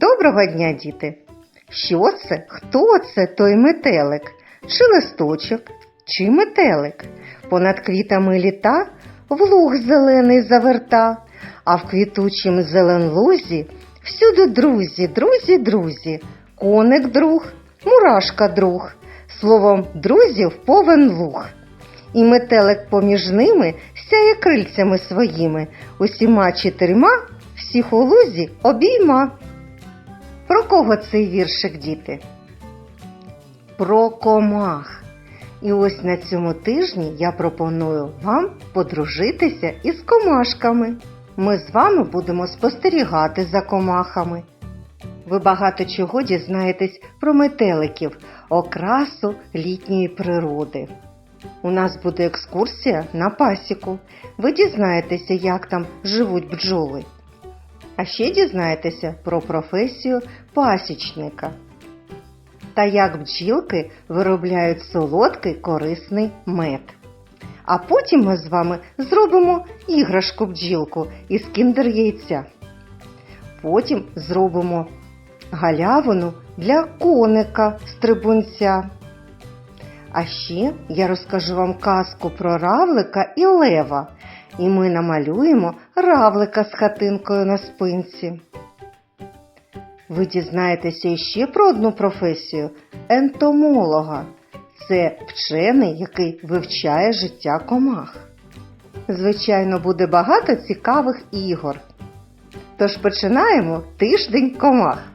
Доброго дня, діти! Що це? Хто це той метелик? Чи листочок, чи метелик? Понад квітами літа в луг зелений заверта, а в квітучім зеленлузі всюди друзі, друзі, друзі, коник друг, мурашка друг, словом, друзів повен луг. І метелик поміж ними сяє крильцями своїми, усіма чотирма всіх у лузі обійма. Кого цей віршик, діти? Про комах. І ось на цьому тижні я пропоную вам подружитися із комашками. Ми з вами будемо спостерігати за комахами. Ви багато чого дізнаєтесь про метеликів, окрасу літньої природи. У нас буде екскурсія на пасіку. Ви дізнаєтеся, як там живуть бджоли. А ще дізнаєтеся про професію пасічника та як бджілки виробляють солодкий корисний мед. А потім ми з вами зробимо іграшку бджілку із кіндер яйця. Потім зробимо галявину для коника стрибунця. А ще я розкажу вам казку про равлика і лева, і ми намалюємо равлика з хатинкою на спинці. Ви дізнаєтеся ще про одну професію ентомолога. Це вчений, який вивчає життя комах. Звичайно, буде багато цікавих ігор. Тож починаємо тиждень комах.